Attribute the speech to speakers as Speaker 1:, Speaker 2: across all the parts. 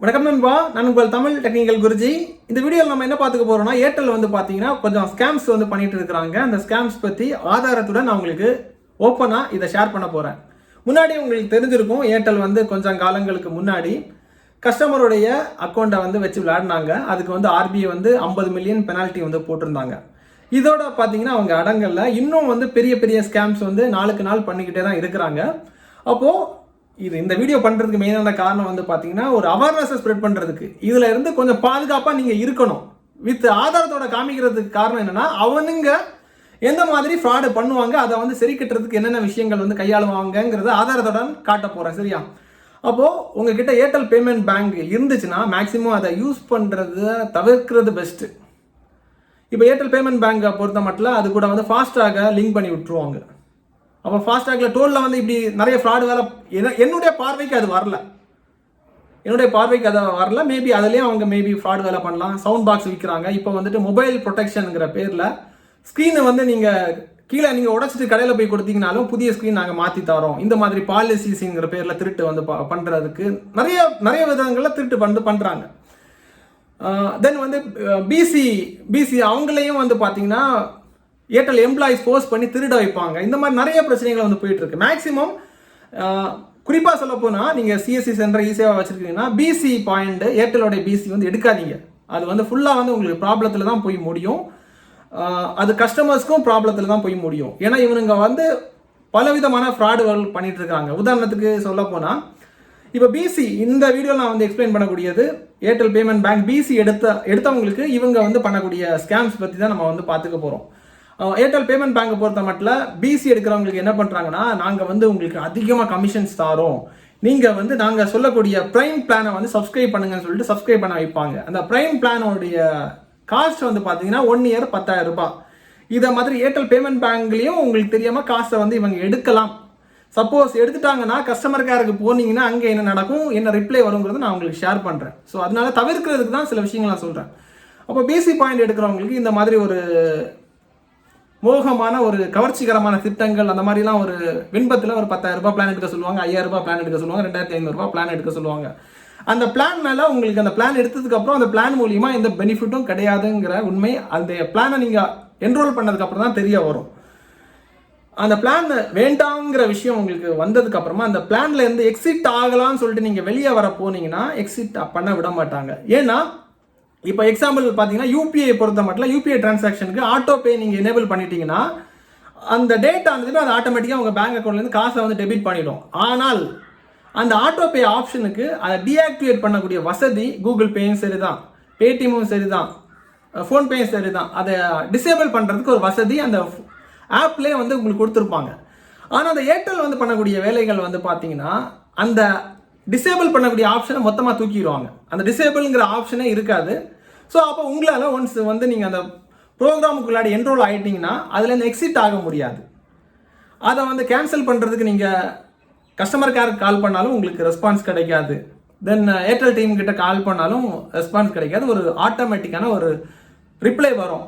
Speaker 1: வணக்கம் நண்பா. நான் உங்கள் தமிழ் டெக்னிக்கல் குருஜி. இந்த வீடியோவில் நம்ம என்ன பார்த்துக்க போகிறோம்னா ஏர்டெல் வந்து பார்த்தீங்கன்னா கொஞ்சம் ஸ்கேம்ஸ் வந்து பண்ணிட்டு இருக்கிறாங்க. அந்த ஸ்கேம்ஸ் பற்றி ஆதாரத்துடன் நான் உங்களுக்கு ஓப்பனாக இதை ஷேர் பண்ண போகிறேன் முன்னாடி உங்களுக்கு தெரிஞ்சிருக்கும் ஏர்டெல் வந்து கொஞ்சம் காலங்களுக்கு முன்னாடி கஸ்டமருடைய அக்கௌண்ட்டை வந்து வச்சு விளையாடினாங்க. அதுக்கு வந்து ஆர்பிஐ வந்து ஐம்பது மில்லியன் பெனால்ட்டி வந்து போட்டிருந்தாங்க. இதோட பார்த்தீங்கன்னா அவங்க அடங்கல்ல. இன்னும் வந்து பெரிய பெரிய ஸ்கேம்ஸ் வந்து நாளுக்கு நாள் பண்ணிக்கிட்டே தான் இருக்கிறாங்க. அப்போது இது இந்த வீடியோ பண்ணுறதுக்கு மெயினான காரணம் வந்து பார்த்தீங்கன்னா ஒரு அவேர்னஸை ஸ்ப்ரெட் பண்ணுறதுக்கு இதில் இருந்து கொஞ்சம் பாதுகாப்பாக நீங்கள் இருக்கணும். வித் ஆதாரத்தோட காமிக்கிறதுக்கு காரணம் என்னென்னா அவனுங்க எந்த மாதிரி ஃப்ராடு பண்ணுவாங்க அதை வந்து சரி கட்டுறதுக்கு என்னென்ன விஷயங்கள் வந்து கையாளுவாங்கங்கிறத ஆதாரத்துடன் காட்ட போகிறேன் சரியா? அப்போது உங்ககிட்ட ஏர்டெல் பேமெண்ட் பேங்க் இருந்துச்சுன்னா மேக்ஸிமம் அதை யூஸ் பண்ணுறத தவிர்க்கிறது பெஸ்ட்டு இப்போ ஏர்டெல் பேமெண்ட் பேங்கை பொறுத்த மட்டும் அது கூட வந்து ஃபாஸ்ட்டாக லிங்க் பண்ணி விட்டுருவாங்க. அப்போ ஃபாஸ்டாகில் டோலில் வந்து இப்படி நிறைய ஃப்ராடு வேலை என்னுடைய பார்வைக்கு அது வரல. என்னுடைய பார்வைக்கு அதை வரல. மேபி அதுலேயும் அவங்க மேபி ஃப்ராட் வேலை பண்ணலாம். சவுண்ட் பாக்ஸ் விற்கிறாங்க இப்போ வந்துட்டு மொபைல் ப்ரொடெக்ஷனுங்கிற பேரில் ஸ்க்ரீனை வந்து நீங்கள் கீழே நீங்கள் உடச்சிட்டு கடையில் போய் கொடுத்தீங்கனாலும் புதிய ஸ்க்ரீன் நாங்கள் மாற்றி தரோம். இந்த மாதிரி பாலிசிஸுங்கிற பேரில் திருட்டு வந்து ப- பண்ணுறதுக்கு நிறைய நிறைய விதங்களில் திருட்டு வந்து பண்ணுறாங்க தென் வந்து பிசி பிசி அவங்களையும் வந்து பார்த்தீங்கன்னா ஏர்டெல் எம்ப்ளாயிஸ் ஃபோர்ஸ் பண்ணி திருட வைப்பாங்க. இந்த மாதிரி நிறைய பிரச்சனைகள் வந்து போயிட்டு இருக்கு மேக்ஸிமம் குறிப்பாக சொல்ல போனால் நீங்கள் சிஎஸ்சி சென்டர் ஈஸியாக வச்சுருக்கீங்கன்னா பிசி பாயிண்ட் ஏர்டெலோடைய பிசி வந்து எடுக்காதீங்க. அது வந்து ஃபுல்லாக வந்து உங்களுக்கு ப்ராப்ளத்தில் தான் போய் முடியும். அது கஸ்டமர்ஸ்க்கும் ப்ராப்ளத்தில் தான் போய் முடியும். ஏன்னா இவனுங்க வந்து பலவிதமான ஃப்ராடுகள் பண்ணிட்டு இருக்காங்க உதாரணத்துக்கு சொல்ல போனால் இப்போ பிசி இந்த வீடியோ நான் வந்து எக்ஸ்பிளைன் பண்ணக்கூடியது ஏர்டெல் பேமெண்ட் பேங்க் பிசி எடுத்த எடுத்தவங்களுக்கு இவங்க வந்து பண்ணக்கூடிய ஸ்கேம்ஸ் பற்றி தான் நம்ம வந்து பார்த்துக்க போகிறோம் ஏர்டெல் பேமெண்ட் பேங்கை பொறுத்த மட்டும் பிசி எடுக்கிறவங்களுக்கு என்ன பண்ணுறாங்கன்னா நாங்கள் வந்து உங்களுக்கு அதிகமாக கமிஷன்ஸ் தாரோம். நீங்கள் வந்து நாங்கள் சொல்லக்கூடிய ப்ரைம் பிளானை வந்து சப்ஸ்கிரைப் பண்ணுங்கன்னு சொல்லிட்டு சப்ஸ்கிரைப் பண்ண வைப்பாங்க. அந்த ப்ரைம் பிளானோடைய காஸ்ட் வந்து பார்த்தீங்கன்னா ஒன் இயர் பத்தாயிரம் ரூபாய். இதை மாதிரி ஏர்டெல் பேமெண்ட் பேங்க்லேயும் உங்களுக்கு தெரியாமல் காசை வந்து இவங்க எடுக்கலாம். சப்போஸ் எடுத்துட்டாங்கன்னா கஸ்டமர் கேருக்கு போனீங்கன்னா அங்கே என்ன நடக்கும் என்ன ரிப்ளை வருங்கிறது நான் உங்களுக்கு ஷேர் பண்ணுறேன் ஸோ அதனால தவிர்க்கிறதுக்கு தான் சில விஷயங்கள் நான் சொல்கிறேன் அப்போ பிசி பாயிண்ட் எடுக்கிறவங்களுக்கு இந்த மாதிரி ஒரு மோகமான ஒரு கவர்ச்சிகரமான திட்டங்கள் அந்த மாதிரிலாம் ஒரு விண்பத்தில் ஒரு பத்தாயிரம் ரூபாய் பிளான் எடுக்க சொல்லுவாங்க ஐயாயிரம் ரூபாய் பிளான் எடுக்க சொல்லுவாங்க ரெண்டாயிரத்தி ஐநூறுரூபா பிளான் எடுக்க சொல்லுவாங்க. அந்த பிளான் மேலே உங்களுக்கு அந்த பிளான் எடுத்ததுக்கு அப்புறம் அந்த பிளான் மூலியமா எந்த பெனிஃபிட்டும் கிடையாதுங்கிற உண்மை அந்த பிளானை நீங்கள் என்ரோல் பண்ணதுக்கப்புறம் தான் தெரிய வரும். அந்த பிளான் வேண்டாங்கிற விஷயம் உங்களுக்கு வந்ததுக்கு அப்புறமா அந்த பிளான்ல இருந்து எக்ஸிட் ஆகலாம்னு சொல்லிட்டு நீங்க வெளியே வர போனீங்கன்னா எக்ஸிட் பண்ண விட மாட்டாங்க. ஏன்னா இப்போ எக்ஸாம்பிள் பார்த்தீங்கன்னா யூபிஐ பொறுத்த மட்டும் யூபிஐ டிரான்சாக்ஷனுக்கு ஆட்டோ பே நீங்கள் எனேபிள் பண்ணிட்டீங்கன்னா அந்த டேட் ஆனதுமே அது ஆட்டோமேட்டிக்காக உங்கள் பேங்க் அக்கௌண்ட்லேருந்து காசை வந்து டெபிட் பண்ணிடும். ஆனால் அந்த ஆட்டோ பே ஆப்ஷனுக்கு அதை டீஆக்டிவேட் பண்ணக்கூடிய வசதி கூகுள் பேயும் சரி தான் பேடிஎம்மும் சரி தான் ஃபோன்பேயும் சரி தான் அதை டிசேபிள் பண்ணுறதுக்கு ஒரு வசதி அந்த ஆப்லேயே வந்து உங்களுக்கு கொடுத்துருப்பாங்க. ஆனால் அந்த ஏர்டெல் வந்து பண்ணக்கூடிய வேலைகள் வந்து பார்த்தீங்கன்னா அந்த டிசேபிள் பண்ணக்கூடிய ஆப்ஷனை மொத்தமாக தூக்கிடுவாங்க. அந்த டிசேபிள்ங்கிற ஆப்ஷனே இருக்காது. ஸோ அப்போ உங்களால் ஒன்ஸ் வந்து நீங்கள் அந்த ப்ரோக்ராமுக்குள்ளாடி என்ரோல் ஆகிட்டிங்கன்னா அதில் எக்ஸிட் ஆக முடியாது. அதை வந்து கேன்சல் பண்ணுறதுக்கு நீங்கள் கஸ்டமர் கேருக்கு கால் பண்ணாலும் உங்களுக்கு ரெஸ்பான்ஸ் கிடைக்காது. தென் ஏர்டெல் டீம் கிட்ட கால் பண்ணாலும் ரெஸ்பான்ஸ் கிடைக்காது. ஒரு ஆட்டோமேட்டிக்கான ஒரு ரிப்ளை வரும்.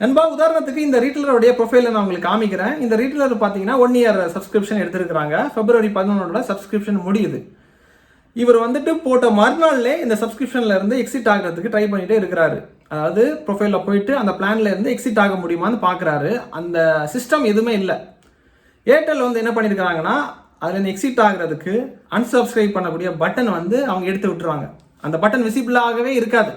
Speaker 1: நண்பா உதாரணத்துக்கு இந்த ரீட்டலருடைய ப்ரொஃபைலை நான் உங்களுக்கு காமிக்கிறேன். இந்த ரீட்டலர் பார்த்தீங்கன்னா ஒன் இயர் சப்ஸ்கிரிப்ஷன் எடுத்திருக்கிறாங்க. பிப்ரவரி பதினொன்னோட சப்ஸ்கிரிப்ஷன் முடியுது. இவர் வந்துட்டு போட்ட மறுநாள்லே இந்த சப்ஸ்கிரிப்ஷன்ல இருந்து எக்ஸிட் ஆகிறதுக்கு ட்ரை பண்ணிட்டே இருக்கிறாரு. அதாவது ப்ரொஃபைலில் போயிட்டு அந்த பிளான்ல இருந்து எக்ஸிட் ஆக முடியுமான்னு பார்க்குறாரு. அந்த சிஸ்டம் எதுவுமே இல்லை. ஏர்டெல் வந்து என்ன பண்ணியிருக்கிறாங்கன்னா அதுலேருந்து எக்ஸிட் ஆகிறதுக்கு அன்சப்ஸ்கிரைப் பண்ணக்கூடிய பட்டன் வந்து அவங்க எடுத்து விட்டுருவாங்க. அந்த பட்டன் விசிபிளாகவே இருக்காது.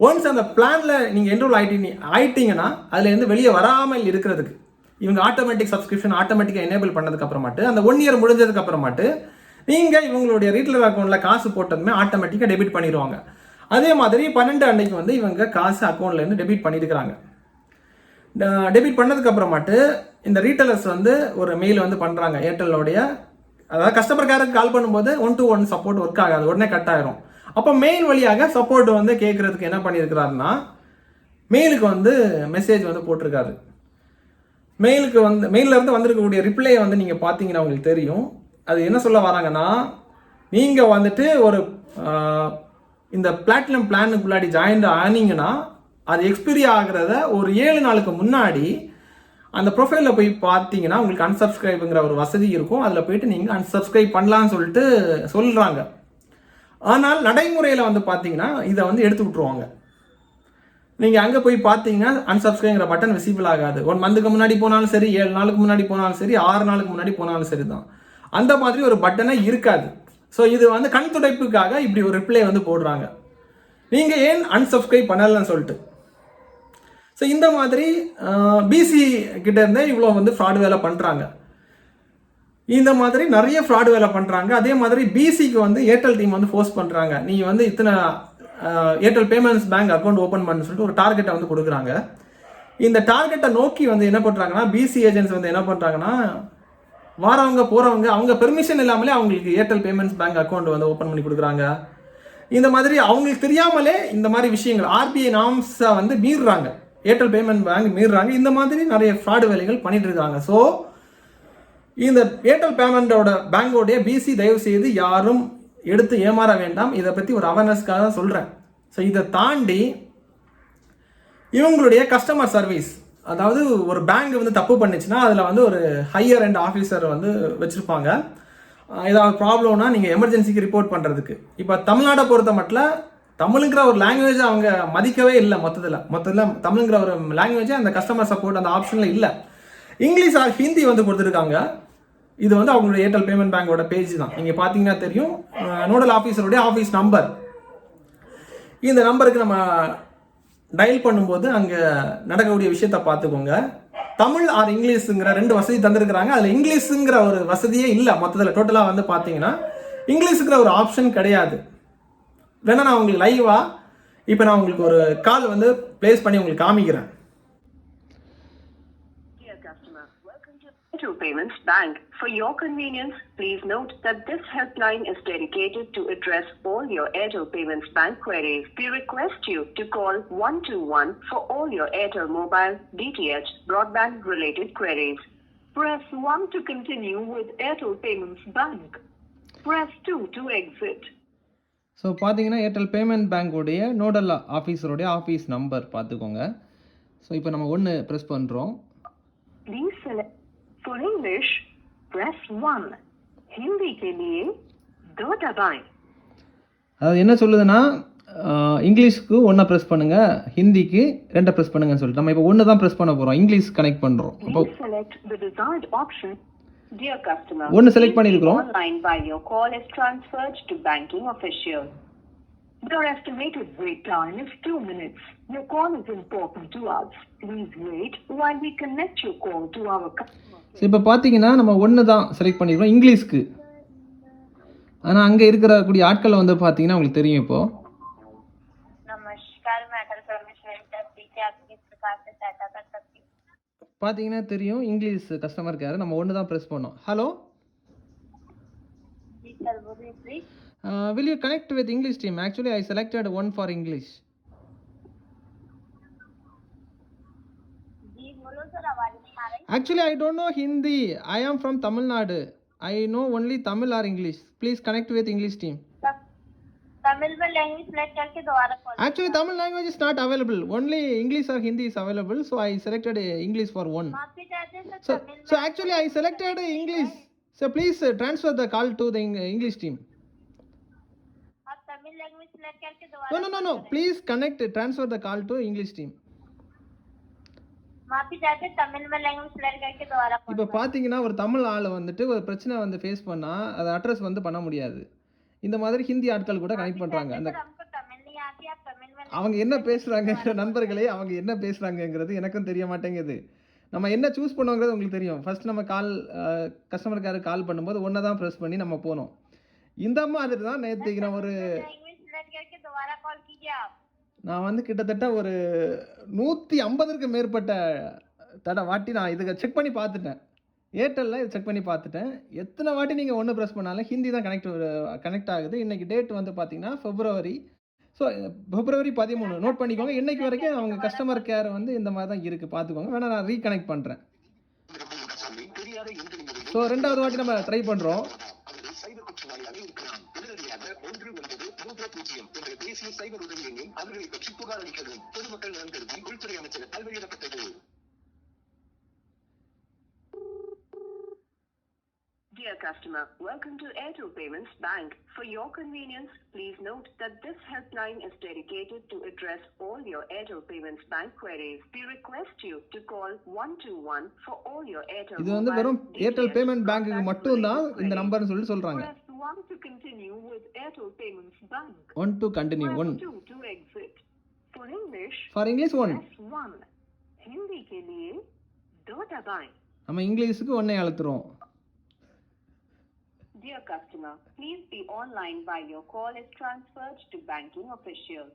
Speaker 1: ஒன்ஸ் அந்த பிளானில் நீங்கள் என்ரோல் ஆகிட்டீங்க ஆயிட்டீங்கன்னா அதுலேருந்து வெளியே வராமல் இருக்கிறதுக்கு இவங்க ஆட்டோமேட்டிக் சப்ஸ்கிரிப்ஷன் ஆட்டோமேட்டிக்காக எனேபிள் பண்ணதுக்கப்புறமாட்டு அந்த ஒன் இயர் முடிஞ்சதுக்கு அப்புறமாட்டு இவங்களுடைய ரீட்டலர் அக்கௌண்ட்டில் காசு போட்டதுமே ஆட்டோமேட்டிக்காக டெபிட் பண்ணிடுவாங்க. அதே மாதிரி பன்னெண்டு அன்னைக்கு வந்து இவங்க காசு அக்கௌண்ட்லேருந்து டெபிட் பண்ணியிருக்கிறாங்க டெபிட் பண்ணதுக்கப்புறமாட்டு இந்த ரீட்டலர்ஸ் வந்து ஒரு மெயில் வந்து பண்ணுறாங்க ஏர்டெல்லோடைய அதாவது கஸ்டமர் கேருக்கு கால் பண்ணும்போது one to one support work ஆகாது உடனே கட் ஆயிரும். அப்போ மெயில் வழியாக சப்போர்ட் வந்து கேட்குறதுக்கு என்ன பண்ணியிருக்கிறாருன்னா மெயிலுக்கு வந்து மெசேஜ் வந்து போட்டிருக்காரு. மெயிலுக்கு வந்து மெயிலில் இருந்து வந்திருக்கக்கூடிய ரிப்ளையை வந்து நீங்கள் பார்த்தீங்கன்னா உங்களுக்கு தெரியும். அது என்ன சொல்ல வராங்கன்னா நீங்கள் வந்துட்டு ஒரு இந்த பிளாட்டினம் பிளானுக்குள்ளாடி ஜாயின் ஆனீங்கன்னா அது எக்ஸ்பிரி ஆகிறத ஒரு ஏழு நாளுக்கு முன்னாடி அந்த ப்ரொஃபைலில் போய் பார்த்தீங்கன்னா உங்களுக்கு அன்சப்ஸ்கிரைபுங்கிற ஒரு வசதி இருக்கும். அதில் போயிட்டு நீங்கள் அன்சப்ஸ்கிரைப் பண்ணலான்னு சொல்லிட்டு சொல்கிறாங்க ஆனால் நடைமுறையில் வந்து பார்த்தீங்கன்னா இதை வந்து எடுத்து விட்ருவாங்க நீங்கள் அங்கே போய் பார்த்தீங்கன்னா அன்சப்ஸ்கிரைங்கிற பட்டன் விசிபிள் ஆகாது. ஒன் மந்த்துக்கு முன்னாடி போனாலும் சரி ஏழு நாளுக்கு முன்னாடி போனாலும் சரி ஆறு நாளுக்கு முன்னாடி போனாலும் சரி தான் அந்த மாதிரி ஒரு பட்டனே இருக்காது. ஸோ இது வந்து கண் துடைப்புக்காக இப்படி ஒரு ரிப்ளை வந்து போடுறாங்க. நீங்கள் ஏன் அன்சப்ஸ்கிரைப் பண்ணலன்னு சொல்லிட்டு. ஸோ இந்த மாதிரி பிசி கிட்டேருந்தே இவ்வளோ வந்து ஃப்ராட் வேலை பண்ணுறாங்க இந்த மாதிரி நிறைய ஃப்ராடு வேலை பண்ணுறாங்க அதே மாதிரி பிசிக்கு வந்து ஏர்டெல் டீம் வந்து ஃபோர்ஸ் பண்ணுறாங்க நீங்கள் வந்து இத்தனை Airtel payments bank account open பண்ணு சொல்லிட்டு ஒரு டார்கெட்டை வந்து கொடுக்குறாங்க. இந்த டார்கெட்டை நோக்கி வந்து என்ன பண்ணுறாங்கன்னா பிசி ஏஜென்ட்ஸ் வந்து என்ன பண்ணுறாங்கன்னா வாரவங்க போகிறவங்க அவங்க பெர்மிஷன் இல்லாமலே அவங்களுக்கு ஏர்டெல் பேமெண்ட்ஸ் பேங்க் அக்கௌண்ட் வந்து ஓப்பன் பண்ணி கொடுக்குறாங்க. இந்த மாதிரி அவங்களுக்கு தெரியாமலே இந்த மாதிரி விஷயங்கள் ஆர்பிஐ நாம்ஸை வந்து மீறுறாங்க. ஏர்டெல் பேமெண்ட் பேங்க் மீறுறாங்க. இந்த மாதிரி நிறைய ஃப்ராடு வேலைகள் பண்ணிட்டு இருக்காங்க. ஸோ இந்த ஏர்டெல் பேமெண்டோட பேங்கோடைய பிசி தயவு செய்து யாரும் எடுத்து ஏமாற வேண்டாம். இதை பற்றி ஒரு அவேர்னஸ்க்காக தான் சொல்கிறேன் ஸோ இதை தாண்டி இவங்களுடைய கஸ்டமர் சர்வீஸ் அதாவது ஒரு பேங்க் வந்து தப்பு பண்ணுச்சுன்னா அதில் வந்து ஒரு ஹையர் அண்ட் ஆஃபீஸர் வந்து வச்சுருப்பாங்க. ஏதாவது ப்ராப்ளம்னா நீங்கள் எமர்ஜென்சிக்கு ரிப்போர்ட் பண்ணுறதுக்கு இப்போ தமிழ்நாடை பொறுத்த மட்டும் தமிழுங்கிற ஒரு லாங்குவேஜ் அவங்க மதிக்கவே இல்லை மொத்தத்தில். மொத்தத்தில் தமிழுங்கிற ஒரு லாங்குவேஜே அந்த கஸ்டமர் சப்போர்ட் அந்த ஆப்ஷனில் இல்லை. இங்கிலீஷ் ஹிந்தி வந்து கொடுத்துருக்காங்க. இது வந்து அவங்களுடைய ஏர்டெல் பேமெண்ட் பேங்கோட பேஜ் தான். நீங்கள் பார்த்தீங்கன்னா தெரியும். நோடல் ஆஃபீஸருடைய ஆஃபீஸ் நம்பர் இந்த நம்பருக்கு நம்ம டயல் பண்ணும்போது அங்கே நடக்கக்கூடிய விஷயத்த பார்த்துக்கோங்க தமிழ் ஆர் இங்கிலீஷுங்கிற ரெண்டு வசதி தந்திருக்கிறாங்க. அதில் இங்கிலீஷுங்கிற ஒரு வசதியே இல்லை. மொத்தத்தில் டோட்டலாக வந்து பார்த்தீங்கன்னா இங்கிலீஷுங்கிற ஒரு ஆப்ஷன் கிடையாது. வேணா நான் உங்களுக்கு லைவாக இப்போ நான் உங்களுக்கு ஒரு கால் வந்து ப்ளேஸ் பண்ணி உங்களுக்கு காமிக்கிறேன்.
Speaker 2: customer, welcome to Airtel Payments Bank. For your convenience, please note that this helpline is dedicated to address all your Airtel Payments Bank queries. We request you to call 121 for all your Airtel mobile, DTH, broadband related queries. Press 1 to continue with Airtel Payments Bank. Press 2 to exit.
Speaker 1: So பார்த்தீங்கன்னா Airtel payment பேங்கோடைய nodal ஆஃபீஸருடைய office number பார்த்துக்கோங்க so இப்போ நம்ம ஒன்று press பண்ணுறோம்
Speaker 2: Please select for English, press 1. Hindi के लिए दो दबाएं.
Speaker 1: அதாவது என்ன சொல்லுதுன்னா ஆஹ், இங்கிலீஷ்க்கு ஒன்றை ப்ரெஸ் பண்ணுங்கள் ஹிந்திக்கு ரெண்டை ப்ரெஸ் பண்ணுங்கன்னு சொல்லிட்டு நம்ம இப்போ ஒன்று தான் ப்ரெஸ் பண்ண போகிறோம் இங்கிலீஷ் கனெக்ட் பண்ணுறோம் அப்போ
Speaker 2: Please select the desired option. Dear customer,
Speaker 1: ஒன்று செலக்ட்
Speaker 2: please
Speaker 1: பண்ணியிருக்கிறோம்
Speaker 2: be online while Your estimated wait time is two minutes. Your call is important to us. Please wait while we connect your call to our customer.
Speaker 1: இப்போ பார்த்தீங்கன்னா நம்ம ஒன்று தான் select பண்ணிக்கிறோம் இங்கிலீஷ்க்கு ஆனால் அங்கே இருக்கிற கூடிய ஆட்களை வந்து பார்த்தீங்கன்னா உங்களுக்கு தெரியும்
Speaker 3: இப்போ
Speaker 1: பார்த்தீங்கன்னா தெரியும் இங்கிலீஷ் கஸ்டமர் கேர் நம்ம ஒன்று தான் ப்ரெஸ் பண்ணோம் hello Uh, will you connect with English
Speaker 3: team? Actually, I selected one for English.
Speaker 1: Actually, I don't know Hindi. I am from Tamil Nadu. I know only Tamil or English. Please connect with English team.
Speaker 3: Tamil language
Speaker 1: Actually Tamil language is not available. Only English or Hindi is available. So I selected uh, English for one. So, so actually I selected English. So please uh, transfer the call to the English team.
Speaker 3: आप Tamil language select करके
Speaker 1: No,
Speaker 3: दोबारा
Speaker 1: no, no, no. Please connect. uh, Transfer the call to English team.
Speaker 3: माफी चाहते हैं तमिल में language select करके दोबारा call
Speaker 1: இப்போ பார்த்தீங்கன்னா ஒரு தமிழ் ஆள் வந்துட்டு ஒரு பிரச்சனை வந்து ஃபேஸ் பண்ணால் அதை அட்ரஸ் வந்து பண்ண முடியாது இந்த மாதிரி ஹிந்தி ஆட்கள் கூட கனெக்ட் பண்ணுறாங்க அந்த
Speaker 3: सर हमको तमिल नहीं आती आप तमिल में
Speaker 1: அவங்க என்ன பேசுகிறாங்க நண்பர்களே அவங்க என்ன பேசுகிறாங்கங்கிறது எனக்கும் தெரிய மாட்டேங்குது நம்ம என்ன சூஸ் பண்ணுவோங்கிறது உங்களுக்கு தெரியும் ஃபர்ஸ்ட் நம்ம கால் கஸ்டமர் கேருக்கு கால் பண்ணும்போது ஒன்றை தான் ப்ரெஸ் பண்ணி நம்ம போனோம் இந்த மாதிரி தான் நேற்றுக்கு நான் ஒரு நான் வந்து கிட்டத்தட்ட ஒரு நூற்றி ஐம்பதற்கு மேற்பட்ட தடை வாட்டி நான் இதுக்கு செக் பண்ணி பார்த்துட்டேன். ஏர்டெல்லில் இது செக் பண்ணி பார்த்துட்டேன். எத்தனை வாட்டி நீங்கள் ஒன்று ப்ரெஸ் பண்ணாலும் ஹிந்தி தான் கனெக்ட் கனெக்ட் ஆகுது. இன்றைக்கி டேட் வந்து பார்த்தீங்கன்னா பிப்ரவரி ஸோ பிப்ரவரி பதிமூணு. நோட் பண்ணிக்கோங்க. இன்னைக்கு வரைக்கும் அவங்க கஸ்டமர் கேர் வந்து இந்த மாதிரி தான் இருக்குது பார்த்துக்கோங்க. வேணா நான் ரீகனெக்ட் பண்ணுறேன் ஸோ ரெண்டாவது வாட்டி நம்ம ட்ரை பண்ணுறோம்
Speaker 4: என்ற தேசிய சைபர் உதவி எண்ணின் அவர்களை பற்றி புகார் அளிக்கவும் பொதுமக்கள் நலன் கருதி உள்துறை அமைச்சகத்தால் வெளியிடப்பட்டது
Speaker 2: Dear Dear customer, welcome to Airtel Payments Bank. For your convenience, please note that this helpline is dedicated to address all your Airtel Payments Bank queries. We request you to call 121 for all your Airtel
Speaker 1: இது வந்து
Speaker 2: mobile,
Speaker 1: வெறும் Airtel
Speaker 2: DTH,
Speaker 1: payment பேங்க்குக்கு
Speaker 2: broadband
Speaker 1: மட்டும்தான்
Speaker 2: related
Speaker 1: இந்த
Speaker 2: queries.
Speaker 1: நம்பர்னு சொல்லி சொல்கிறாங்க
Speaker 2: Press 1 to continue with Airtel Payments Bank.
Speaker 1: One to continue
Speaker 2: Press
Speaker 1: one
Speaker 2: 2 to exit. For English,
Speaker 1: for English one
Speaker 2: press 1. Hindi के लिए दो दबाएं.
Speaker 1: நம்ம இங்கிலீஷுக்கு ஒன்றை அழுத்துறோம்
Speaker 2: Dear customer, please be online while your call is transferred to banking official.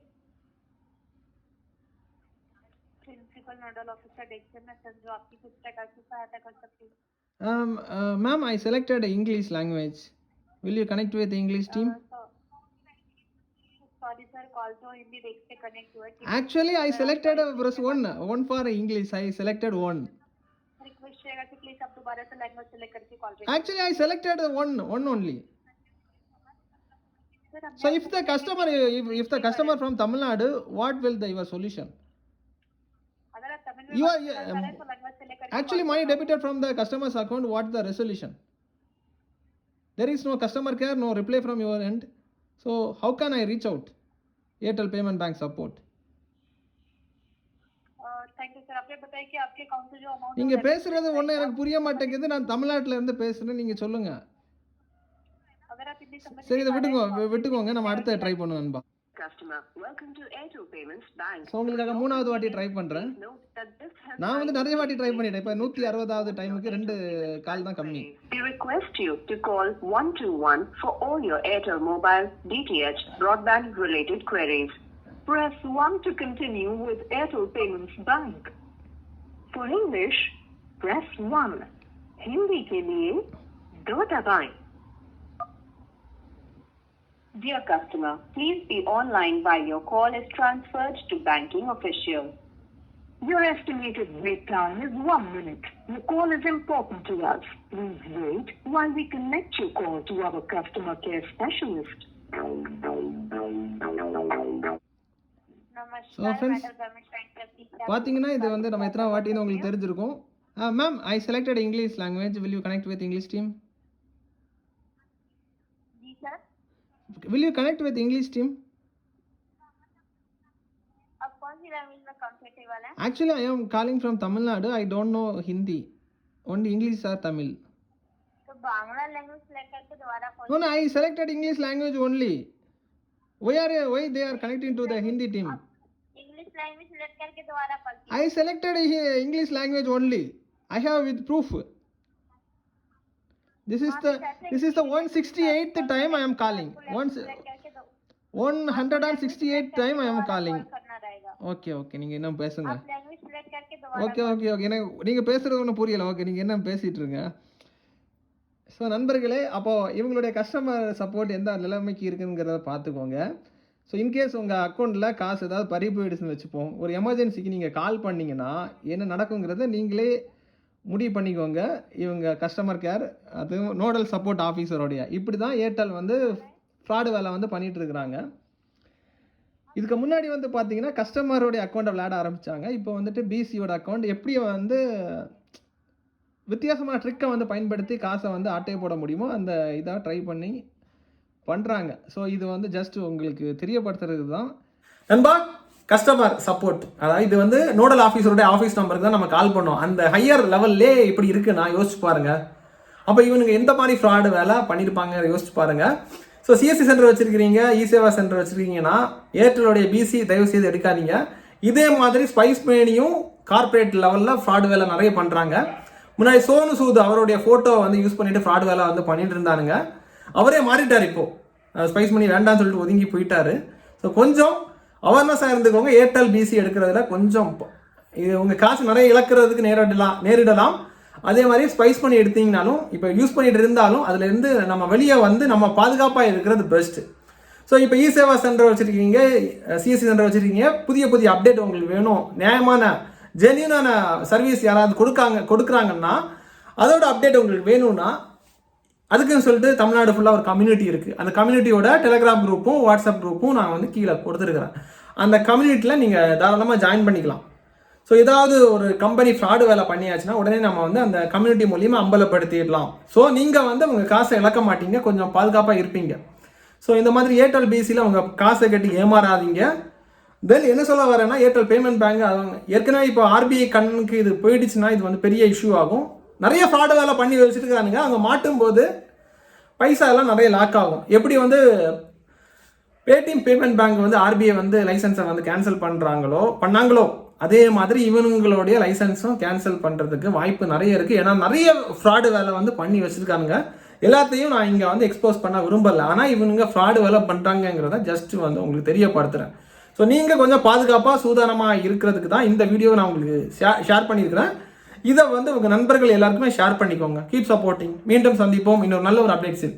Speaker 3: Principal nodal officer देखते मैं संजू आपकी किस प्रकार से सहायता कर सकती हूँ
Speaker 1: Um, ma'am I
Speaker 3: selected English Will you connect with English team? Also, connect.
Speaker 1: Actually, I selected a verse one, one for English. I selected one.
Speaker 3: Request select call
Speaker 1: Actually, I selected one, one only. So if the customer, if, if the customer from Tamil Nadu, what will the your solution? You are, um, actually money debited from the customer's account. What the resolution? there is no customer care, no reply from your end. So how can I reach out? Airtel Payment Bank support. நீங்க பேசுறது ஒண்ணு எனக்கு புரிய மாட்டேங்குது. நான் தமிழ்நாட்டுல இருந்து பேசுறேன். நீங்க சொல்லுங்க. சரி இதை விட்டுக்கோ விட்டுக்கோங்க. நம்ம அடுத்த ட்ரை பண்ணுவோம் நண்பா.
Speaker 2: Customer, welcome to Airtel Payments Bank.
Speaker 1: So உங்களுக்காக மூணாவது வாட்டி ட்ரை பண்றேன்
Speaker 2: Note that this helpline
Speaker 1: நான் வந்து நிறைய வாட்டி ட்ரை பண்ணிட்டேன் இப்போ நூற்றி அறுபதாவது டைமுக்கு ரெண்டு கால் தான் கம்மி
Speaker 2: We request you to call 121 for all your Airtel mobile, DTH, broadband related queries. Press 1 to continue with Airtel Payments Bank. For English, press 1. Hindi के लिए दो दबाएं. Dear customer, please be online while your call is transferred to banking official. Your estimated wait time is one minute. The call is important to us. Please wait while we connect your call to our customer care specialist.
Speaker 3: So
Speaker 1: friends பார்த்தீங்கன்னா இது வந்து நம்ம எத்தனை வாட்டின்னு உங்களுக்கு தெரிஞ்சிருக்கும்
Speaker 3: ma'am
Speaker 1: I selected English language will you
Speaker 3: connect with English team Will you connect with
Speaker 1: English team? Of course, I will comfortable. Actually, I am calling from Tamil Nadu.
Speaker 3: I don't know Hindi. Only English Tamil.
Speaker 1: No, no, I selected English language only. Why are why they are connecting to the Hindi team?
Speaker 3: English language
Speaker 1: I selected English language only. I have with proof. This is the sis This is the this is the 168th time I am calling.
Speaker 3: Once
Speaker 1: 168 time I am calling okay okay நீங்கள் இன்னும் பேசுங்க? Okay okay okay எனக்கு நீங்கள் பேசுகிறது ஒன்றும் புரியலை. Okay நீங்கள் என்ன பேசிகிட்டு இருங்க? ஸோ நண்பர்களே அப்போது இவங்களுடைய கஸ்டமர் சப்போர்ட் எந்த நிலைமைக்கு இருக்குங்கிறத பார்த்துக்கோங்க. ஸோ இன்கேஸ் உங்கள் அக்கௌண்ட்டில் காசு ஏதாவது பறி போயிடுச்சுன்னு வச்சுப்போம். ஒரு எமர்ஜென்சிக்கு நீங்கள் கால் பண்ணிங்கன்னா என்ன நடக்குங்கிறத நீங்களே முடிவு பண்ணிக்கோங்க. இவங்க கஸ்டமர் கேர் அது நோடல் சப்போர்ட் ஆஃபீஸரோடைய இப்படி தான் ஏர்டெல் வந்து ஃப்ராடு வேலை வந்து பண்ணிகிட்ருக்குறாங்க இருக்கிறாங்க. இதுக்கு முன்னாடி வந்து பார்த்தீங்கன்னா கஸ்டமருடைய அக்கௌண்ட்டை விளையாட ஆரம்பித்தாங்க இப்போ வந்துட்டு பிசியோட அக்கௌண்ட் எப்படி வந்து வித்தியாசமான ட்ரிக்கை வந்து பயன்படுத்தி காசை வந்து ஆட்டையை போட முடியுமோ அந்த இதாக ட்ரை பண்ணி பண்ணுறாங்க ஸோ இது வந்து ஜஸ்ட் உங்களுக்கு தெரியப்படுத்துறது தான் நண்பா கஸ்டமர் சப்போர்ட் அதாவது இது வந்து நோடல் ஆஃபீஸருடைய ஆஃபீஸ் நம்பருக்கு தான் நம்ம கால் பண்ணோம். அந்த ஹையர் லெவல்லே இப்படி இருக்குன்னா யோசிச்சு பாருங்க. அப்போ இவனுங்க எந்த மாதிரி ஃப்ராடு வேலை பண்ணியிருப்பாங்க யோசிச்சு பாருங்க. ஸோ சிஎஸ்சி சென்டர் வச்சிருக்கிறீங்க இ சேவா சென்டர் வச்சிருக்கீங்கன்னா ஏர்டெலுடைய பிசி தயவு செய்து எடுக்காதீங்க. இதே மாதிரி ஸ்பைஸ் மேனியும் கார்ப்பரேட் லெவலில் ஃப்ராடு வேலை நிறைய பண்ணுறாங்க முன்னாடி சோனு சூத் அவருடைய ஃபோட்டோ வந்து யூஸ் பண்ணிட்டு ஃப்ராடு வேலை வந்து பண்ணிட்டு இருந்தானுங்க. அவரே மாறிட்டார் இப்போ. ஸ்பைஸ் பண்ணி வேண்டாம்னு சொல்லிட்டு ஒதுங்கி போயிட்டாரு. ஸோ கொஞ்சம் அவேர்னஸாக இருந்துக்கோங்க. ஏர்டெல் பிசி எடுக்கிறதுல கொஞ்சம் இது உங்கள் காசு நிறைய இழக்கிறதுக்கு நேரிடலாம் நேரிடலாம். அதே மாதிரி ஸ்பைஸ் பண்ணி எடுத்தீங்கனாலும் இப்போ யூஸ் பண்ணிட்டு இருந்தாலும் அதுலேருந்து நம்ம வெளியே வந்து நம்ம பாதுகாப்பாக இருக்கிறது பெஸ்ட்டு ஸோ இப்போ இ சேவா சென்டர் வச்சுருக்கீங்க சிஎஸ்சி சென்டர் வச்சுருக்கீங்க புதிய புதிய அப்டேட் உங்களுக்கு வேணும். நியாயமான ஜென்யூனான சர்வீஸ் யாராவது கொடுக்காங்க கொடுக்குறாங்கன்னா அதோட அப்டேட் உங்களுக்கு வேணும்னா அதுக்குன்னு சொல்லிட்டு தமிழ்நாடு ஃபுல்லாக ஒரு கம்யூனிட்டி இருக்குது அந்த கம்யூனிட்டியோட டெலிகிராம் குரூப்பும் வாட்ஸ்அப் குரூப்பும் நான் வந்து கீழே கொடுத்துருக்குறேன். அந்த கம்யூனிட்டியில் நீங்கள் தாராளமாக ஜாயின் பண்ணிக்கலாம். ஸோ ஏதாவது ஒரு கம்பெனி ஃப்ராடு வேலை பண்ணியாச்சுன்னா உடனே நம்ம வந்து அந்த கம்யூனிட்டி மூலியமாக அம்பலப்படுத்திடலாம். ஸோ நீங்கள் வந்து உங்கள் காசை இழக்க மாட்டீங்க. கொஞ்சம் பாதுகாப்பாக இருப்பீங்க. ஸோ இந்த மாதிரி ஏர்டெல் பிசியில் உங்கள் காசை கட்டி ஏமாறாதீங்க. தென் என்ன சொல்ல வரேன்னா ஏர்டெல் பேமெண்ட் பேங்க் ஏற்கனவே இப்போ ஆர்பிஐ கண்ணுக்கு இது போயிடுச்சுன்னா இது வந்து பெரிய இஷ்யூ ஆகும். நிறைய ஃப்ராடு வேலை பண்ணி வச்சுட்டு இருக்கானுங்க அவங்க மாட்டும் போது பைசா எல்லாம் நிறைய லாக் ஆகும். எப்படி வந்து பேடிஎம் பேமெண்ட் பேங்க் வந்து ஆர்பிஐ வந்து லைசன்ஸை வந்து கேன்சல் பண்ணுறாங்களோ பண்ணாங்களோ அதே மாதிரி இவனுங்களுடைய லைசன்ஸும் கேன்சல் பண்ணுறதுக்கு வாய்ப்பு நிறைய இருக்குது ஏன்னா நிறைய ஃப்ராடு வேலை வந்து பண்ணி வச்சுருக்கானுங்க. எல்லாத்தையும் நான் இங்கே வந்து எக்ஸ்போஸ் பண்ண விரும்பல. ஆனால் இவனுங்க ஃப்ராடு வேலை பண்ணுறாங்கங்கிறத ஜஸ்ட் வந்து உங்களுக்கு தெரியப்படுத்துகிறேன் ஸோ நீங்கள் கொஞ்சம் பாதுகாப்பாக சூதானமாக இருக்கிறதுக்கு தான் இந்த வீடியோவை நான் உங்களுக்கு ஷேர் பண்ணியிருக்கிறேன். இதை வந்து உங்கள் நண்பர்கள் எல்லாருக்குமே ஷேர் பண்ணிக்கோங்க. கீப் சப்போர்ட்டிங் மீண்டும் சந்திப்போம். இன்னொரு நல்ல ஒரு அப்டேட்ஸில்